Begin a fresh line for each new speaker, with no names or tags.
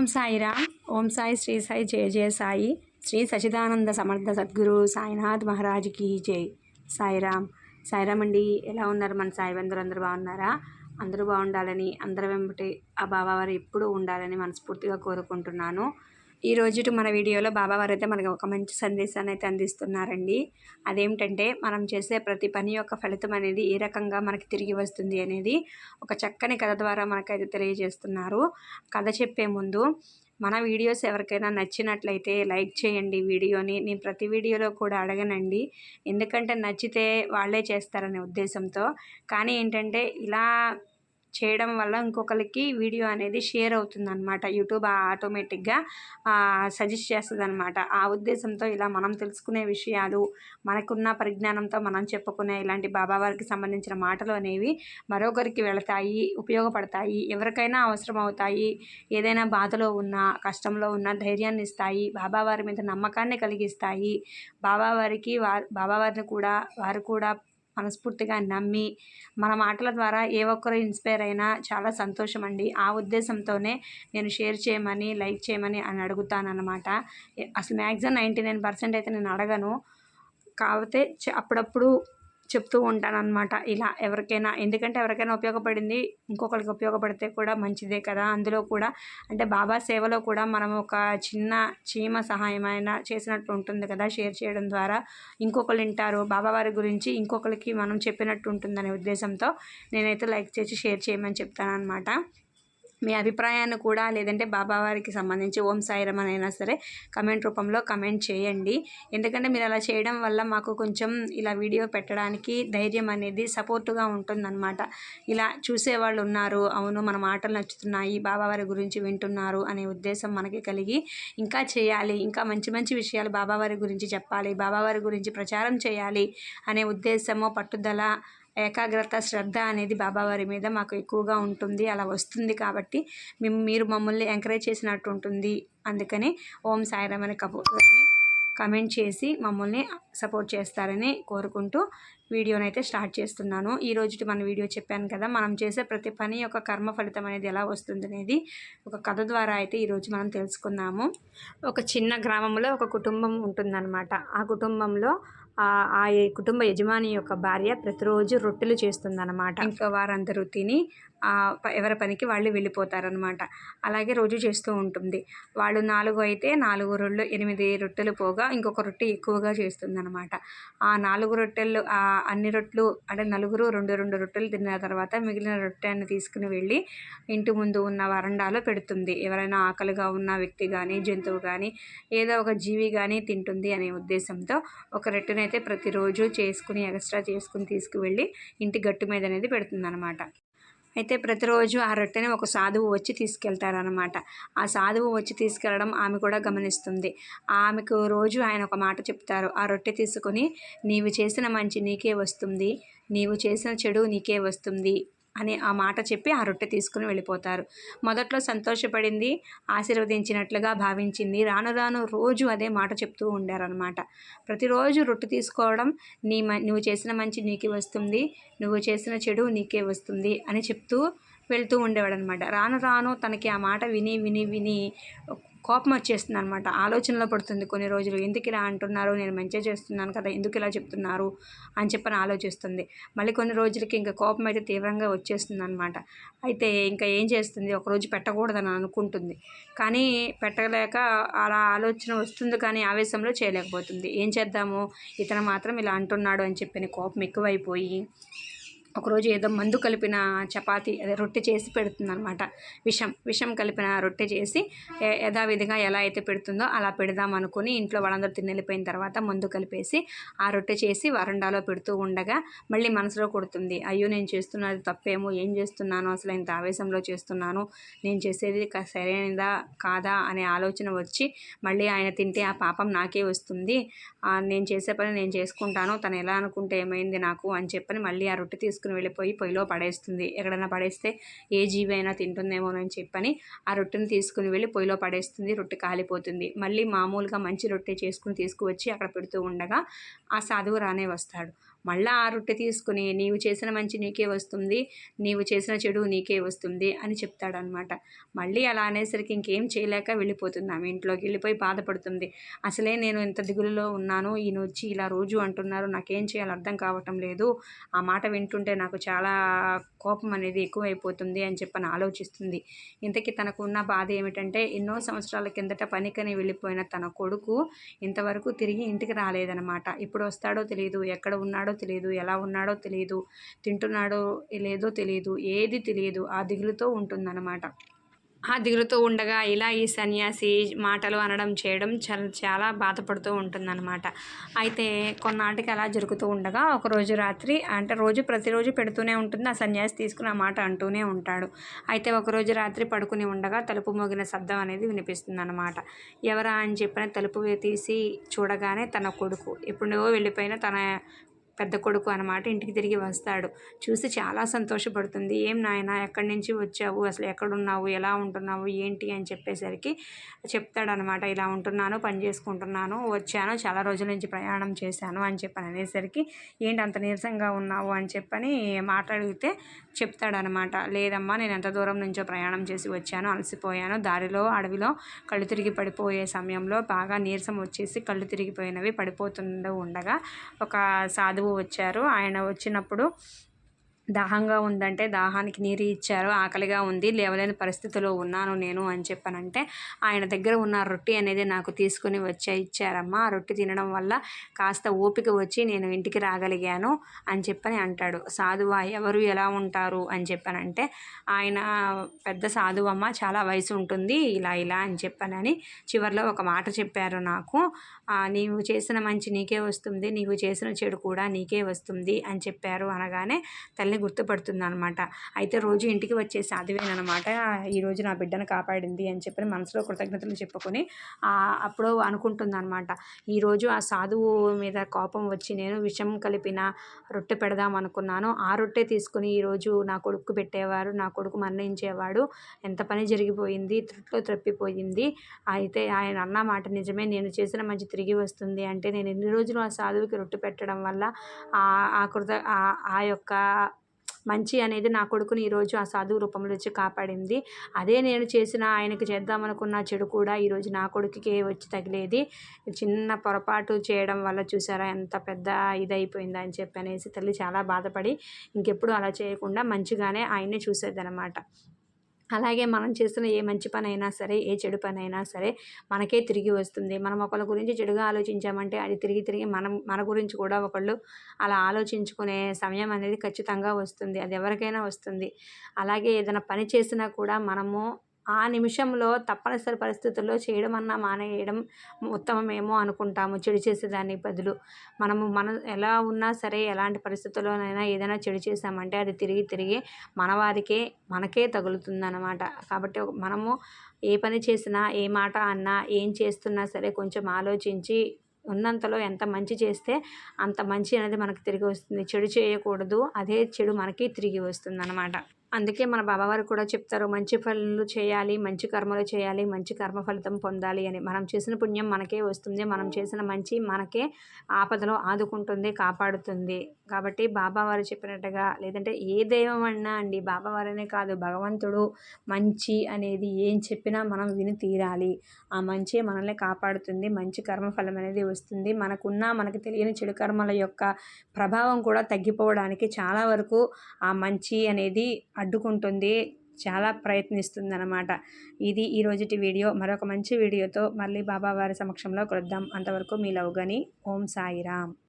ఓం సాయిరామ్ ఓం సాయి శ్రీ సాయి జయ జయ సాయి. శ్రీ సచిదానంద సమర్థ సద్గురు సాయినాథ్ మహారాజ్కి జై. సాయిరామ్ సాయిరామ్ అండి ఎలా ఉన్నారు మన సాయి బంధువులు అందరూ బాగున్నారా? అందరూ బాగుండాలని అందరి వెంబటి ఆ బాబావారు ఎప్పుడూ ఉండాలని మనస్ఫూర్తిగా కోరుకుంటున్నాను. ఈ రోజు మన వీడియోలో బాబావారు అయితే మనకు ఒక మంచి సందేశాన్ని అయితే అందిస్తున్నారండి. అదేమిటంటే మనం చేసే ప్రతి పని యొక్క ఫలితం అనేది ఏ రకంగా మనకి తిరిగి వస్తుంది అనేది ఒక చక్కని కథ ద్వారా మనకైతే తెలియజేస్తున్నారు. కథ చెప్పే ముందు మన వీడియోస్ ఎవరికైనా నచ్చినట్లయితే లైక్ చేయండి వీడియోని. నేను ప్రతి వీడియోలో కూడా అడగనండి. ఎందుకంటే నచ్చితే వాళ్ళే చేస్తారనే ఉద్దేశంతో. కానీ ఏంటంటే ఇలా చేయడం వల్ల ఇంకొకరికి వీడియో అనేది షేర్ అవుతుంది అనమాట యూట్యూబ్ ఆటోమేటిక్గా సజెస్ట్ చేస్తుంది అనమాట ఆ ఉద్దేశంతో ఇలా మనం తెలుసుకునే విషయాలు మనకున్న పరిజ్ఞానంతో మనం చెప్పుకునే ఇలాంటి బాబావారికి సంబంధించిన మాటలు అనేవి మరొకరికి వెళతాయి ఉపయోగపడతాయి ఎవరికైనా అవసరం అవుతాయి. ఏదైనా బాధలో ఉన్నా కష్టంలో ఉన్న ధైర్యాన్ని ఇస్తాయి బాబావారి మీద నమ్మకాన్ని కలిగిస్తాయి. బాబావారికి వారి బాబావారిని కూడా వారు కూడా మనస్ఫూర్తిగా నమ్మి మన మాటల ద్వారా ఏ ఒక్కరు ఇన్స్పైర్ అయినా చాలా సంతోషం అండి ఆ ఉద్దేశంతోనే నేను షేర్ చేయమని లైక్ చేయమని అని అడుగుతానమాట అసలు మ్యాక్సిమం నైంటీ నైన్ పర్సెంట్ అయితే నేను అడగను. కాకపోతే అప్పుడప్పుడు చెప్తూ ఉంటానన్నమాట. ఇలా ఎవరికైనా ఎందుకంటే ఎవరికైనా ఉపయోగపడింది ఇంకొకరికి ఉపయోగపడితే కూడా మంచిదే కదా. అందులో కూడా అంటే బాబా సేవలో కూడా మనం ఒక చిన్న చీమ సహాయమైన చేసినట్టు ఉంటుంది కదా షేర్ చేయడం ద్వారా. ఇంకొకరు వింటారు బాబావారి గురించి ఇంకొకరికి మనం చెప్పినట్టు ఉంటుందనే ఉద్దేశంతో నేనైతే లైక్ చేసి షేర్ చేయమని చెప్తాను అనమాట మీ అభిప్రాయాన్ని కూడా లేదంటే బాబావారికి సంబంధించి ఓం సాయిరం అయినా సరే కమెంట్ రూపంలో కమెంట్ చేయండి. ఎందుకంటే మీరు అలా చేయడం వల్ల మాకు కొంచెం ఇలా వీడియో పెట్టడానికి ధైర్యం అనేది సపోర్టుగా ఉంటుందన్నమాట. ఇలా చూసేవాళ్ళు ఉన్నారు. అవును మన మాటలు నచ్చుతున్నాయి బాబావారి గురించి వింటున్నారు అనే ఉద్దేశం మనకి కలిగి ఇంకా చేయాలి. ఇంకా మంచి మంచి విషయాలు బాబావారి గురించి చెప్పాలి బాబావారి గురించి ప్రచారం చేయాలి అనే ఉద్దేశము పట్టుదల ఏకాగ్రత శ్రద్ధ అనేది బాబావారి మీద మాకు ఎక్కువగా ఉంటుంది. అలా వస్తుంది కాబట్టి మేము మీరు మమ్మల్ని ఎంకరేజ్ చేసినట్టు ఉంటుంది. అందుకని ఓం సాయిరామ్ అనే కపూర్ని కమెంట్ చేసి మమ్మల్ని సపోర్ట్ చేస్తారని కోరుకుంటూ వీడియోనైతే అయితే స్టార్ట్ చేస్తున్నాను. ఈ రోజు మన వీడియో చెప్పాను కదా మనం చేసే ప్రతి పని యొక్క కర్మ ఫలితం అనేది ఎలా వస్తుంది అనేది ఒక కథ ద్వారా అయితే ఈరోజు మనం తెలుసుకున్నాము ఒక చిన్న గ్రామంలో ఒక కుటుంబం ఉంటుందన్నమాట. ఆ కుటుంబంలో ఆ కుటుంబ యజమాని యొక్క భార్య ప్రతిరోజు రొట్టెలు చేస్తుందన్నమాట. ఇంకా వారందరూ తిని ఎవరి పనికి వాళ్ళు వెళ్ళిపోతారనమాట అలాగే రోజు చేస్తూ ఉంటుంది. వాళ్ళు నాలుగు అయితే నాలుగు రొట్టెలు ఎనిమిది రొట్టెలు పోగా ఇంకొక రొట్టె ఎక్కువగా చేస్తుందన్నమాట. ఆ నాలుగు రొట్టెలు అన్ని రొట్టెలు అంటే నలుగురు రెండు రెండు రొట్టెలు తిన్న తర్వాత మిగిలిన రొట్టెని తీసుకుని వెళ్ళి ఇంటి ముందు ఉన్న వరండాలో పెడుతుంది. ఎవరైనా ఆకలిగా ఉన్న వ్యక్తి కానీ జంతువు కానీ ఏదో ఒక జీవి కానీ తింటుంది అనే ఉద్దేశంతో ఒక అయితే ప్రతిరోజు చేసుకుని ఎక్స్ట్రా చేసుకుని తీసుకువెళ్ళి ఇంటి గట్టు మీద అనేది పెడుతుందన్నమాట. అయితే ప్రతిరోజు ఆ రొట్టెని ఒక సాధువు వచ్చి తీసుకెళ్తారనమాట ఆ సాధువు వచ్చి తీసుకెళ్ళడం ఆమె కూడా గమనిస్తుంది. ఆమెకు రోజు ఆయన ఒక మాట చెప్తారు. ఆ రొట్టె తీసుకొని నీవు చేసిన మంచి నీకే వస్తుంది. నీవు చేసిన చెడు నీకే వస్తుంది. అని ఆ మాట చెప్పి ఆ రొట్టె తీసుకుని వెళ్ళిపోతారు. మొదట్లో సంతోషపడింది ఆశీర్వదించినట్లుగా భావించింది. రాను రాను రోజు అదే మాట చెప్తూ ఉండారనమాట ప్రతిరోజు రొట్టె తీసుకోవడం నీ నువ్వు చేసిన మంచి నీకే వస్తుంది నువ్వు చేసిన చెడు నీకే వస్తుంది అని చెప్తూ వెళ్తూ ఉండేవాడు అనమాట రాను రాను తనకి ఆ మాట విని విని విని కోపం వచ్చేస్తుంది అనమాట ఆలోచనలో పడుతుంది కొన్ని రోజులు. ఎందుకు ఇలా అంటున్నారు? నేను మంచిగా చేస్తున్నాను కదా ఎందుకు ఇలా చెప్తున్నారు? అని చెప్పని ఆలోచిస్తుంది. మళ్ళీ కొన్ని రోజులకి ఇంకా కోపం అయితే తీవ్రంగా వచ్చేస్తుంది అనమాట అయితే ఇంకా ఏం చేస్తుంది? ఒకరోజు పెట్టకూడదని అనుకుంటుంది. కానీ పెట్టలేక అలా ఆలోచన వస్తుంది కానీ ఆవేశంలో చేయలేకపోతుంది. ఏం చేద్దాము? ఇతను మాత్రం ఇలా అంటున్నాడు అని చెప్పిన కోపం ఎక్కువైపోయి ఒకరోజు ఏదో మందు కలిపిన చపాతీ అదే రొట్టె చేసి పెడుతుంది అనమాట విషం విషం కలిపిన రొట్టె చేసి యథావిధిగా ఎలా అయితే పెడుతుందో అలా పెడదాం అనుకుని ఇంట్లో వాళ్ళందరూ తినెళ్ళిపోయిన తర్వాత మందు కలిపేసి ఆ రొట్టె చేసి వరండాలో పెడుతూ ఉండగా మళ్ళీ మనసులో కొడుతుంది. అయ్యో నేను చేస్తున్నది తప్పేమో ఏం చేస్తున్నాను అసలు ఇంత ఆవేశంలో చేస్తున్నాను నేను చేసేది సరైనదా కాదా అనే ఆలోచన వచ్చి మళ్ళీ ఆయన తింటే ఆ పాపం నాకే వస్తుంది. నేను చేసే పని నేను చేసుకుంటాను తను ఎలా అనుకుంటే ఏమైంది నాకు అని చెప్పని మళ్ళీ ఆ రొట్టె తీసుకు తీసుకుని వెళ్ళిపోయి పొయ్యిలో పడేస్తుంది. ఎక్కడైనా పడేస్తే ఏ జీవి అయినా తింటుందేమోనని చెప్పని ఆ రొట్టెను తీసుకుని వెళ్ళి పొయ్యిలో పడేస్తుంది. రొట్టె కాలిపోతుంది. మళ్ళీ మామూలుగా మంచి రొట్టె చేసుకుని తీసుకువచ్చి అక్కడ పెడుతూ ఉండగా ఆ సాధువు రానే వస్తాడు. మళ్ళీ ఆ రొట్టె తీసుకుని నీవు చేసిన మంచి నీకే వస్తుంది నీవు చేసిన చెడు నీకే వస్తుంది అని చెప్తాడనమాట. మళ్ళీ అలా అనేసరికి ఇంకేం చేయలేక వెళ్ళిపోతుంది ఆమె ఇంట్లోకి వెళ్ళిపోయి బాధపడుతుంది. అసలే నేను ఇంత దిగులులో ఉన్నాను ఈయన వచ్చి ఇలా రోజు అంటున్నారు నాకేం చేయాలో అర్థం కావటం లేదు. ఆ మాట వింటుంటే నాకు చాలా కోపం అనేది ఎక్కువైపోతుంది అని చెప్పని ఆలోచిస్తుంది. ఇంతకీ తనకు ఉన్న బాధ ఏమిటంటే ఎన్నో సంవత్సరాల కిందట పనికని వెళ్ళిపోయిన తన కొడుకు ఇంతవరకు తిరిగి ఇంటికి రాలేదనమాట. ఇప్పుడు వస్తాడో తెలియదు ఎక్కడ ఉన్నాడో తెలియదు ఎలా ఉన్నాడో తెలియదు తింటున్నాడో లేదో తెలియదు ఏది తెలియదు ఆ దిగులుతో ఉంటుందన్నమాట. ఆ దిగులుతో ఉండగా ఇలా ఈ సన్యాసి మాటలు అనడం చేయడం చాలా చాలా బాధపడుతూ ఉంటుందన్నమాట. అయితే కొన్నాటికి అలా జరుగుతూ ఉండగా ఒకరోజు రాత్రి అంటే రోజు ప్రతిరోజు పెడుతూనే ఉంటుంది ఆ సన్యాసి తీసుకుని ఆ మాట అంటూనే ఉంటాడు. అయితే ఒకరోజు రాత్రి పడుకుని ఉండగా తలుపు మోగిన శబ్దం అనేది వినిపిస్తుంది అనమాట ఎవరా? అని చెప్పిన తలుపు తీసి చూడగానే తన కొడుకు ఎప్పుడో వెళ్ళిపోయిన తన పెద్ద కొడుకు అనమాట ఇంటికి తిరిగి వస్తాడు. చూసి చాలా సంతోషపడుతుంది. ఏం నాయన ఎక్కడి నుంచి వచ్చావు? అసలు ఎక్కడున్నావు? ఎలా ఉంటున్నావు? ఏంటి? అని చెప్పేసరికి చెప్తాడనమాట ఇలా ఉంటున్నాను పని చేసుకుంటున్నాను వచ్చాను చాలా రోజుల నుంచి ప్రయాణం చేశాను అని చెప్పని అనేసరికి ఏంటి అంత నీరసంగా ఉన్నావు? అని చెప్పని మాట్లాడితే చెప్తాడనమాట లేదమ్మా నేను ఎంత దూరం నుంచో ప్రయాణం చేసి వచ్చాను అలసిపోయాను. దారిలో అడవిలో కళ్ళు తిరిగి పడిపోయే సమయంలో బాగా నీరసం వచ్చేసి కళ్ళు తిరిగిపోయినవి పడిపోతుండ ఉండగా ఒక సాధువు వచ్చారు. ఆయన వచ్చినప్పుడు దాహంగా ఉందంటే దాహానికి నీరు ఇచ్చారు. ఆకలిగా ఉంది. లేవలేని పరిస్థితిలో ఉన్నాను నేను అని చెప్పానంటే ఆయన దగ్గర ఉన్న రొట్టె అనేది నాకు తీసుకుని వచ్చే ఇచ్చారమ్మా. ఆ రొట్టె తినడం వల్ల కాస్త ఓపిక వచ్చి నేను ఇంటికి రాగలిగాను అని చెప్పని అంటాడు. సాధువా ఎవరు ఎలా ఉంటారు అని చెప్పానంటే ఆయన పెద్ద సాధువమ్మ చాలా వయసు ఉంటుంది ఇలా ఇలా అని చెప్పానని చివరిలో ఒక మాట చెప్పారు నాకు. నీవు చేసిన మంచి నీకే వస్తుంది నీవు చేసిన చెడు కూడా నీకే వస్తుంది అని చెప్పారు అనగానే తల్లి గుర్తుపడుతుంది అనమాట అయితే రోజు ఇంటికి వచ్చేసి అదివేనమాట ఈరోజు నా బిడ్డను కాపాడింది అని చెప్పి మనసులో కృతజ్ఞతలు చెప్పుకొని అప్పుడు అనుకుంటుంది అనమాట ఈరోజు ఆ సాధువు మీద కోపం వచ్చి నేను విషం కలిపిన రొట్టె పెడదాం అనుకున్నాను. ఆ రొట్టె తీసుకుని ఈరోజు నా కొడుకు పెట్టేవారు నా కొడుకు మరణించేవాడు. ఎంత పని జరిగిపోయింది త్రుట్లో త్రప్పిపోయింది. అయితే ఆయన అన్న మాట నిజమే. నేను చేసిన మంచి తిరిగి వస్తుంది. అంటే నేను ఎన్ని రోజులు ఆ సాధువుకి రొట్టె పెట్టడం వల్ల ఆ కృత ఆ యొక్క మంచి అనేది నా కొడుకుని ఈరోజు ఆ సాధువు రూపంలో వచ్చి కాపాడింది. అదే నేను చేసిన ఆయనకి చేద్దామనుకున్న చెడు కూడా ఈరోజు నా కొడుకుకే వచ్చి తగిలేది. చిన్న పొరపాటు చేయడం వల్ల చూసారా ఎంత పెద్ద ఇదైపోయిందా అని చెప్పి అనేసి తల్లి చాలా బాధపడి ఇంకెప్పుడు అలా చేయకుండా మంచిగానే ఆయన్ని చూసేదనమాట అలాగే మనం చేస్తున్న ఏ మంచి పని అయినా సరే ఏ చెడు పని అయినా సరే మనకే తిరిగి వస్తుంది. మనం ఒకళ్ళ గురించి చెడుగా ఆలోచించామంటే అది తిరిగి తిరిగి మనం మన గురించి కూడా ఒకళ్ళు అలా ఆలోచించుకునే సమయం అనేది ఖచ్చితంగా వస్తుంది. అది ఎవరికైనా వస్తుంది. అలాగే ఏదైనా పని చేసినా కూడా మనము ఆ నిమిషంలో తప్పనిసరి పరిస్థితుల్లో చేయడం అన్నా మానేయడం ఉత్తమమేమో అనుకుంటాము. చెడు చేసేదానికి బదులు మనము మన ఎలా ఉన్నా సరే ఎలాంటి పరిస్థితుల్లోనైనా ఏదైనా చెడు చేసామంటే అది తిరిగి తిరిగి మన వారికే మనకే తగులుతుందన్నమాట. కాబట్టి మనము ఏ పని చేసినా ఏ మాట అన్నా ఏం చేస్తున్నా సరే కొంచెం ఆలోచించి ఉన్నంతలో ఎంత మంచి చేస్తే అంత మంచి అనేది మనకు తిరిగి వస్తుంది. చెడు చేయకూడదు. అదే చెడు మనకి తిరిగి వస్తుంది అన్నమాట అందుకే మన బాబావారు కూడా చెప్తారు మంచి పనులు చేయాలి మంచి కర్మలు చేయాలి మంచి కర్మ ఫలితం పొందాలి అని. మనం చేసిన పుణ్యం మనకే వస్తుంది మనం చేసిన మంచి మనకే ఆపదలో ఆదుకుంటుంది కాపాడుతుంది. కాబట్టి బాబావారు చెప్పినట్టుగా లేదంటే ఏ దైవం అన్నా అండి బాబావారనే కాదు భగవంతుడు మంచి అనేది ఏం చెప్పినా మనం విని తీరాలి. ఆ మంచి మనల్ని కాపాడుతుంది మంచి కర్మఫలం అనేది వస్తుంది. మనకున్న మనకు తెలియని చెడు కర్మల యొక్క ప్రభావం కూడా తగ్గిపోవడానికి చాలా వరకు ఆ మంచి అనేది అడ్డుకుంటుంది. చాలా ప్రయత్నిస్తుంది అనమాట ఇది ఈ రోజుటి వీడియో. మరొక మంచి వీడియోతో మళ్ళీ బాబావారి సమక్షంలో కొద్దాం అంతవరకు మీ లవ్గని ఓం సాయిరామ్.